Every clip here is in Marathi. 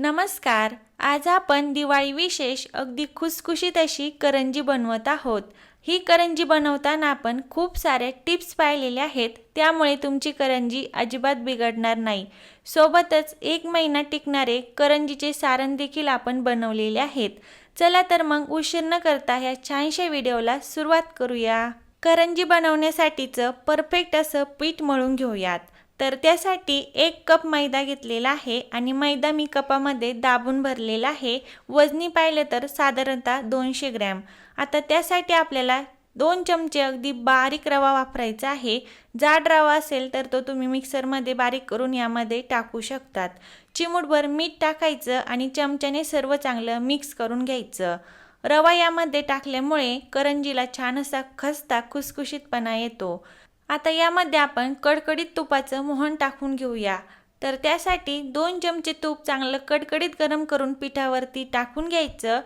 नमस्कार. आज आपण दिवाळी विशेष अगदी खुसखुशीत अशी करंजी बनवत आहोत. ही करंजी बनवताना आपण खूप साऱ्या टिप्स पाहिलेल्या आहेत. त्यामुळे तुमची करंजी अजिबात बिघडणार नाही. सोबतच एक महिना टिकणारे करंजीचे सारण देखील आपण बनवलेले आहेत. चला तर मग उशीर न करता ह्या छानशा व्हिडिओला सुरुवात करूया. करंजी बनवण्यासाठीचं परफेक्ट असं पीठ मळून घेऊयात. तर त्यासाठी एक कप मैदा घेतलेला आहे आणि मैदा मी कपामध्ये दाबून भरलेला आहे. वजनी पाहिलं तर साधारणतः दोनशे ग्रॅम. आता त्यासाठी आपल्याला दोन चमचे अगदी बारीक रवा वापरायचा आहे. जाड रवा असेल तर तो तुम्ही मिक्सरमध्ये बारीक करून यामध्ये टाकू शकतात. चिमूटभर मीठ टाकायचं आणि चमच्याने सर्व चांगलं मिक्स करून घ्यायचं. रवा यामध्ये टाकल्यामुळे करंजीला छान असा खस्ता खुसखुशीतपणा येतो. आता यामध्ये आपण कडकडीत तुपाचं मोहन टाकून घेऊया. तर त्यासाठी दोन चमचे तूप चांगलं कडकडीत गरम करून पिठावरती टाकून घ्यायचं.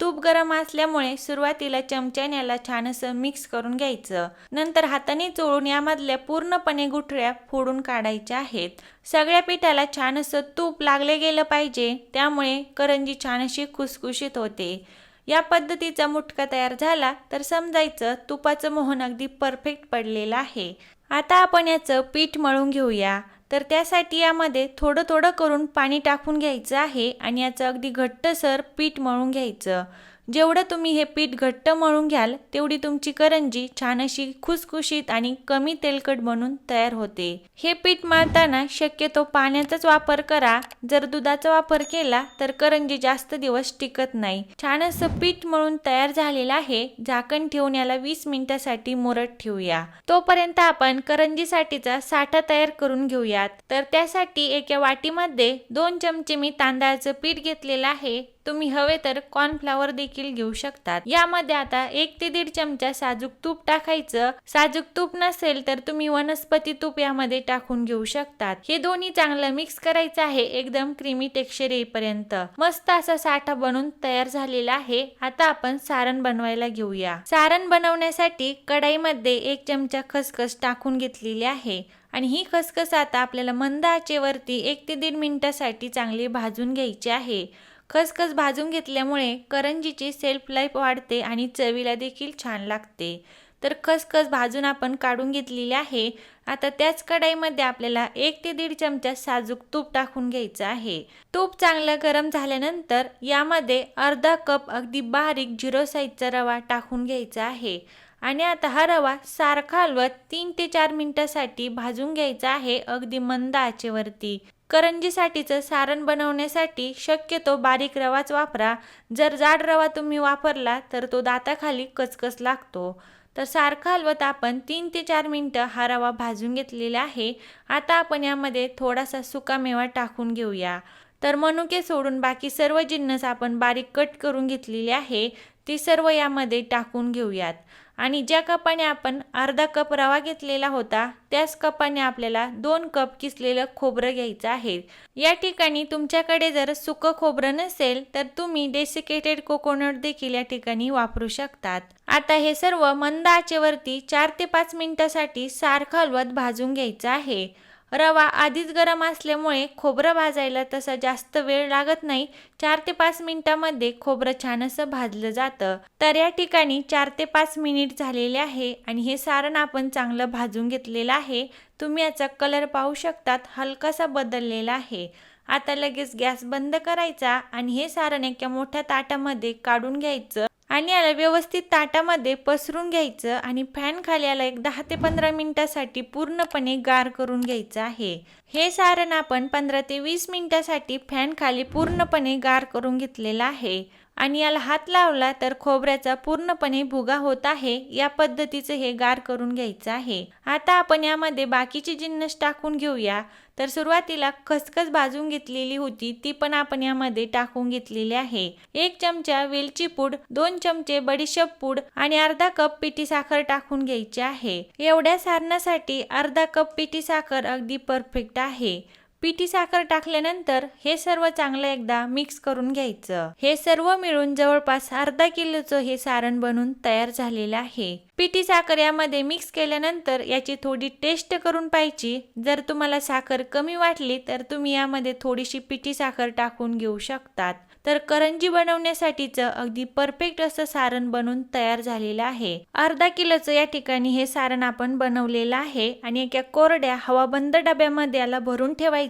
तूप गरम असल्यामुळे सुरुवातीला चमच्याने याला छान असं मिक्स करून घ्यायचं. नंतर हाताने चोळून यामधल्या पूर्णपणे गुठळ्या फोडून काढायच्या आहेत. सगळ्या पिठाला छान असं तूप लागले गेलं पाहिजे त्यामुळे करंजी छान अशी खुसखुशीत होते. या पद्धतीचा मुटका तयार झाला तर समजायचं तुपाचं मोहन अगदी परफेक्ट पडलेलं आहे. आता आपण याचं पीठ मळून घेऊया. तर त्यासाठी यामध्ये थोडं थोडं करून पाणी टाकून घ्यायचं आहे आणि याचं अगदी घट्टसर पीठ मळून घ्यायचं. जेवढं तुम्ही हे पीठ घट्ट मळून घ्याल तेवढी तुमची करंजी छान अशी खुसखुशीत आणि कमी तेलकट बनून तयार होते. हे पीठ मळताना शक्यतो पाण्याचाच वापर करा. जर दुधाचा वापर केला तर करंजी जास्त दिवस टिकत नाही. छान असं पीठ मळून तयार झालेलं आहे. झाकण ठेवून याला वीस मिनिटासाठी मुरत ठेवूया. तोपर्यंत आपण करंजीसाठीचा साठा तयार करून घेऊयात. तर त्यासाठी एका वाटीमध्ये दोन चमचे मी तांदळाचं पीठ घेतलेलं आहे. तुम्ही हवे तर कॉर्नफ्लॉवर देखील घेऊ शकतात. यामध्ये आता एक ते दीड चमचा साजूक तूप टाकायचं. साजूक तूप नसेल तर तुम्ही वनस्पती तूप यामध्ये टाकून घेऊ शकतात. हे दोन्ही चांगलं मिक्स करायचं आहे एकदम क्रीमी टेक्स्चर येईपर्यंत. मस्त असा साठा बनून तयार झालेला आहे. आता आपण सारण बनवायला घेऊया. सारण बनवण्यासाठी कढाईमध्ये एक चमचा खसखस टाकून घेतलेली आहे. आणि ही खसखस आता आपल्याला मंद आचेवरती एक ते दीड मिनिटासाठी चांगली भाजून घ्यायची आहे. खसखस भाजून घेतल्यामुळे करंजीची सेल्फ लाईफ वाढते आणि चवीला देखील छान लागते. तर खसखस भाजून आपण काढून घेतलेली आहे. आता त्याच कढाईमध्ये आपल्याला एक ते दीड चमचा साजूक तूप टाकून घ्यायचं आहे. तूप चांगलं गरम झाल्यानंतर यामध्ये अर्धा कप अगदी बारीक झिरो साईजचा रवा टाकून घ्यायचा आहे. आणि आता हा रवा सारखा हलवत तीन ते चार मिनिटासाठी भाजून घ्यायचा आहे अगदी मंद आचेवरती. करंजीसाठीचं सारण बनवण्यासाठी शक्यतो बारीक रवाच वापरा. जर जाड रवा तुम्ही वापरला तर तो दाताखाली कचकच लागतो. तर सारखा हलवत आपण तीन ते चार मिनटं हा रवा भाजून घेतलेला आहे. आता आपण यामध्ये थोडासा सुकामेवा टाकून घेऊया. तर मनुके सोडून बाकी सर्व जिन्नस आपण बारीक कट करून घेतलेली आहे. ती सर्व यामध्ये टाकून घेऊयात. आणि ज्या कपाने आपण अर्धा कप रवा घेतलेला होता त्याच कपाने आपल्याला दोन कप किसलेलं खोबरं घ्यायचं आहे. या ठिकाणी तुमच्याकडे जर सुकं खोबरं नसेल तर तुम्ही डेसिकेटेड कोकोनट देखील या ठिकाणी वापरू शकतात. आता हे सर्व मंद आचेवरती चार ते पाच मिनिटासाठी सारखं हलवत भाजून घ्यायचं आहे. रवा आधीच गरम असल्यामुळे खोबरं भाजायला तसा जास्त वेळ लागत नाही. चार ते पाच मिनिटामध्ये खोबरं छान असं भाजलं जातं. तर या ठिकाणी चार ते पाच मिनिट झालेले आहे आणि हे सारण आपण चांगलं भाजून घेतलेलं आहे. तुम्ही याचा कलर पाहू शकतात हलकासा बदललेला आहे. आता लगेच गॅस बंद करायचा आणि हे सारण एका मोठ्या ताटामध्ये काढून घ्यायचं. आणि याला व्यवस्थित ताटामध्ये पसरून घ्यायचं आणि फॅन खाली याला एक दहा ते पंधरा मिनिटासाठी पूर्णपणे गार करून घ्यायचं आहे. हे सारण आपण पंधरा ते वीस मिनिटासाठी फॅन खाली पूर्णपणे गार करून घेतलेलं आहे. आणि याला हात लावला तर खोबऱ्याचा पूर्णपणे भुगा होत आहे. या पद्धतीचं हे गार करून घ्यायचं आहे. आता आपण यामध्ये बाकीची जिन्नस टाकून घेऊया. तर सुरुवातीला खसखस भाजून घेतलेली होती ती पण आपण यामध्ये टाकून घेतलेली आहे. एक चमचा वेलची पूड दोन चमचे बडीशेप पूड आणि अर्धा कप पिठी साखर टाकून घ्यायची आहे. एवढ्या सारणासाठी अर्धा कप पिठी साखर अगदी परफेक्ट आहे. पिठी साखर टाकल्यानंतर हे सर्व चांगलं एकदा मिक्स करून घ्यायचं. हे सर्व मिळून जवळपास अर्धा किलोचं हे सारण बनून तयार झालेलं आहे. पिठी साखर यामध्ये मिक्स केल्यानंतर याची थोडी टेस्ट करून पाहिजे जर तुम्हाला साखर कमी वाटली तर तुम्ही यामध्ये थोडीशी पिठी साखर टाकून घेऊ शकतात. तर करंजी बनवण्यासाठीचं अगदी परफेक्ट असं सारण बनून तयार झालेलं आहे. अर्धा किलोचं या ठिकाणी हे सारण आपण बनवलेलं आहे आणि एका कोरड्या हवाबंद डब्यामध्ये याला भरून ठेवायचं.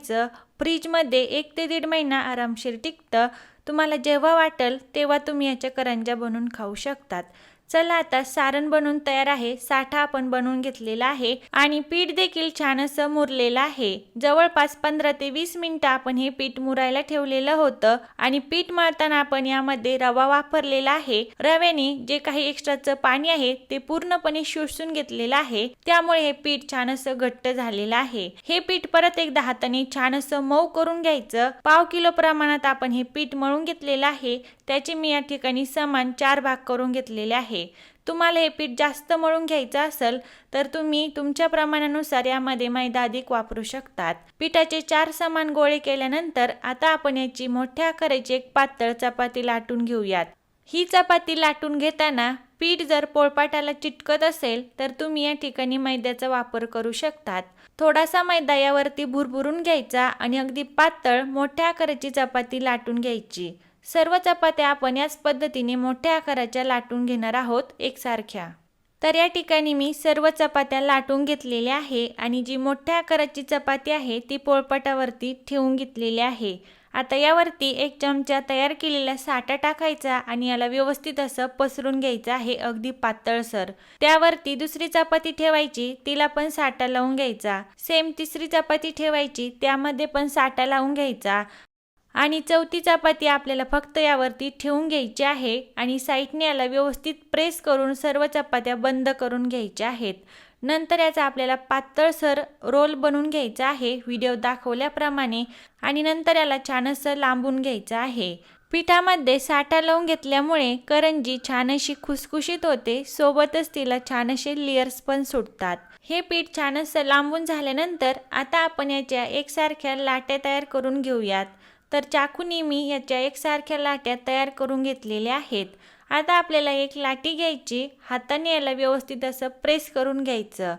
फ्रीजमध्ये एक ते दीड महिना आरामशीर टिकतं. तुम्हाला जेव्हा वाटेल तेव्हा तुम्ही याच्या करंज्या बनवून खाऊ शकतात. चला आता सारण बनवून तयार आहे साठा आपण बनवून घेतलेला आहे आणि पीठ देखील छान असं मुरलेलं आहे. जवळपास पंधरा ते वीस मिनिटं आपण हे पीठ मुरायला ठेवलेलं होतं आणि पीठ मळताना आपण यामध्ये रवा वापरलेला आहे. रव्याने जे काही एक्स्ट्राचं पाणी आहे ते पूर्णपणे शोषून घेतलेलं आहे. त्यामुळे हे पीठ छान असं घट्ट झालेलं आहे. हे पीठ परत एकदा हाताने छान असं मऊ करून घ्यायचं. पाव किलो प्रमाणात आपण हे पीठ मळून घेतलेलं आहे. त्याचे मी या ठिकाणी समान चार भाग करून घेतलेले आहे तुम्हाला हे पीठ जास्त मळून घ्यायचं असेल तर तुम्ही तुमच्या प्रमाणानुसार यामध्ये मैदा अधिक वापरू शकतात. पिठाचे चार समान गोळे केल्यानंतर आता आपण याची मोठ्या आकाराची एक पातळ चपाती लाटून घेऊयात. ही चपाती लाटून घेताना पीठ जर पोळपाटाला चिटकत असेल तर तुम्ही या ठिकाणी मैद्याचा वापर करू शकतात. थोडासा मैदा यावरती भुरभुरून घ्यायचा आणि अगदी पातळ मोठ्या आकाराची चपाती लाटून घ्यायची. सर्व चपात्या आपण याच पद्धतीने मोठ्या आकाराच्या लाटून घेणार आहोत एकसारख्या. तर या ठिकाणी मी सर्व चपात्या लाटून घेतलेल्या आहे आणि जी मोठ्या आकाराची चपाती आहे ती पोळपाटावरती ठेवून घेतलेली आहे. आता यावरती एक चमचा तयार केलेला साठा टाकायचा आणि याला व्यवस्थित असं पसरून घ्यायचं आहे अगदी पातळसर. त्यावरती दुसरी चपाती ठेवायची तिला पण साठा लावून घ्यायचा. सेम तिसरी चपाती ठेवायची त्यामध्ये पण साठा लावून घ्यायचा. आणि चौथी चपाती आपल्याला फक्त यावरती ठेवून घ्यायची आहे आणि साईडने याला व्यवस्थित प्रेस करून सर्व चपात्या बंद करून घ्यायच्या आहेत. नंतर याचा आपल्याला पातळसर रोल बनवून घ्यायचा आहे व्हिडिओ दाखवल्याप्रमाणे. आणि नंतर याला छानचसं लांबून घ्यायचं आहे. पिठामध्ये साठा लावून घेतल्यामुळे करंजी छान अशी खुसखुशीत होते सोबतच तिला छान असे लेयर्स पण सुटतात. हे पीठ छान असं लांबून झाल्यानंतर आता आपण याच्या एकसारख्या लाट्या तयार करून घेऊयात. तर चाकूनी मी याच्या एकसारख्या लाट्या तयार करून घेतलेल्या आहेत. आता आपल्याला एक लाटी घ्यायची हाताने याला व्यवस्थित असं प्रेस करून घ्यायचं.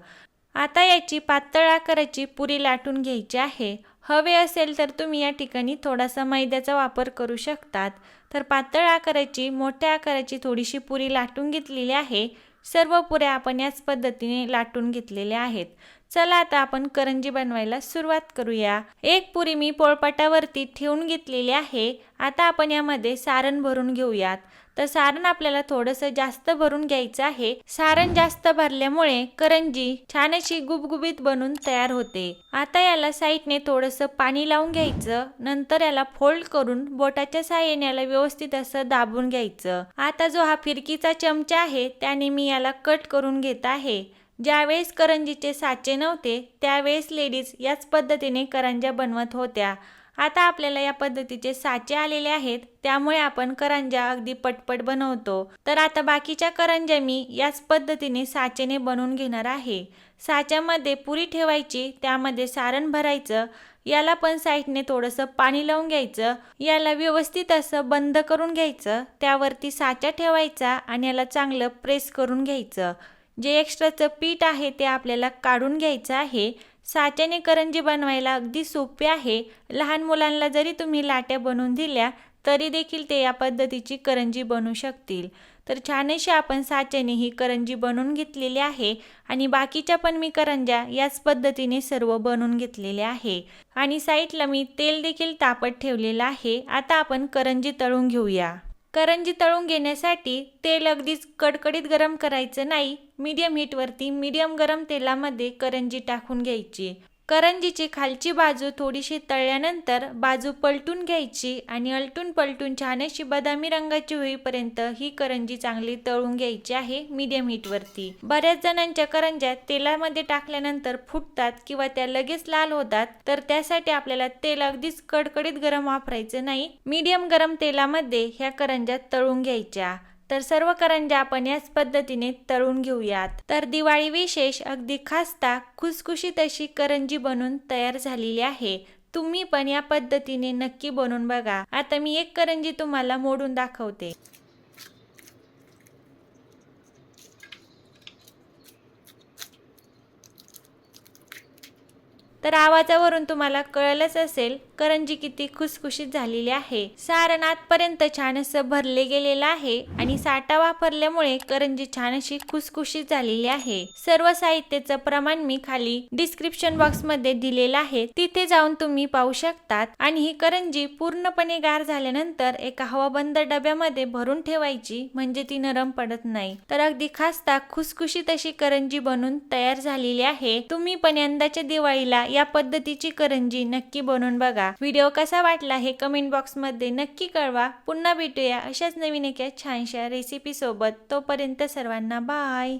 आता याची पातळ आकाराची पुरी लाटून घ्यायची आहे. हवे असेल तर तुम्ही या ठिकाणी थोडासा मैद्याचा वापर करू शकतात. तर पातळ आकाराची मोठ्या आकाराची थोडीशी पुरी लाटून घेतलेली आहे. सर्व पुऱ्या आपण याच पद्धतीने लाटून घेतलेल्या आहेत. चला आता आपण करंजी बनवायला सुरुवात करूया. एक पुरी मी पोळपाटावरती ठेवून घेतलेली आहे. आता आपण यामध्ये सारण भरून घेऊयात. तर सारण आपल्याला थोडंसं जास्त भरून घ्यायचं आहे. सारण जास्त भरल्यामुळे करंजी छान अशी गुबगुबीत बनून तयार होते. आता याला साईडने थोडंसं पाणी लावून घ्यायचं. नंतर याला फोल्ड करून बोटाच्या साह्याने याला व्यवस्थित असं दाबून घ्यायचं. आता जो हा फिरकीचा चमचा आहे त्याने मी याला कट करून घेत आहे. ज्यावेळेस करंजीचे साचे नव्हते त्यावेळेस लेडीज याच पद्धतीने करंज्या बनवत होत्या. आता आपल्याला या पद्धतीचे साचे आलेले आहेत त्यामुळे आपण करंज्या अगदी पटपट बनवतो. तर आता बाकीच्या करंज्या मी याच पद्धतीने साचेने बनवून घेणार आहे. साच्यामध्ये पुरी ठेवायची त्यामध्ये सारण भरायचं याला पण साईडने थोडंसं पाणी लावून घ्यायचं याला व्यवस्थित असं बंद करून घ्यायचं त्यावरती साचा ठेवायचा आणि याला चांगलं प्रेस करून घ्यायचं. जे एक्स्ट्राचं पीठ आहे ते आपल्याला काढून घ्यायचं आहे. साच्याने करंजी बनवायला अगदी सोपे आहे. लहान मुलांना जरी तुम्ही लाट्या बनवून दिल्या तरी देखील ते या पद्धतीची करंजी बनवू शकतील. तर छानशी आपण साच्याने ही करंजी बनवून घेतलेली आहे आणि बाकीच्या पण मी करंज्या याच पद्धतीने सर्व बनवून घेतलेल्या आहे. आणि साईडला मी तेल देखील तापत ठेवलेलं आहे. आता आपण करंजी तळून घेऊया. करंजी तळून घेण्यासाठी तेल अगदीच कडकडीत गरम करायचं नाही. मीडियम हीटवरती मीडियम गरम तेलामध्ये करंजी टाकून घ्यायची. करंजीची खालची बाजू थोडीशी तळल्यानंतर बाजू पलटून घ्यायची आणि अलटून पलटून छान अशी बदामी रंगाची होईपर्यंत ही करंजी चांगली तळून घ्यायची आहे मीडियम हीटवरती बऱ्याच जणांच्या करंज्या तेलामध्ये टाकल्यानंतर फुटतात किंवा त्या लगेच लाल होतात तर त्यासाठी आपल्याला तेल अगदीच कडकडीत गरम वापरायचं नाही. मीडियम गरम तेलामध्ये ह्या करंज्या तळून घ्यायच्या. तर सर्व करंज्या आपण याच पद्धतीने तळून घेऊयात. तर दिवाळी विशेष अगदी खासता खुसखुशीत अशी करंजी बनून तयार झालेली आहे. तुम्ही पण या पद्धतीने नक्की बनवून बघा. आता मी एक करंजी तुम्हाला मोडून दाखवते. तर आवाजावरून तुम्हाला कळलंच असेल करंजी किती खुसखुशीत झालेली आहे. सारण आतपर्यंत छान असं भरले गेलेलं आहे आणि साठा वापरल्यामुळे करंजी छान अशी खुसखुशीत झालेली आहे. सर्व साहित्याचं प्रमाण मी खाली डिस्क्रिप्शन बॉक्समध्ये दिलेलं आहे. तिथे जाऊन तुम्ही पाहू शकतात आणि ही करंजी पूर्णपणे गार झाल्यानंतर एका हवाबंद डब्यामध्ये भरून ठेवायची म्हणजे ती नरम पडत नाही. तर अगदी खासता खुसखुशीत अशी करंजी बनून तयार झालेली आहे. तुम्ही पण यंदाच्या दिवाळीला या पद्धतीची करंजी नक्की बनवून बघा. व्हिडिओ कसा वाटला हे कमेंट बॉक्समध्ये नक्की कळवा. पुन्हा भेटूया अशाच नवीन एका छानशा रेसिपी सोबत. तोपर्यंत सर्वांना बाय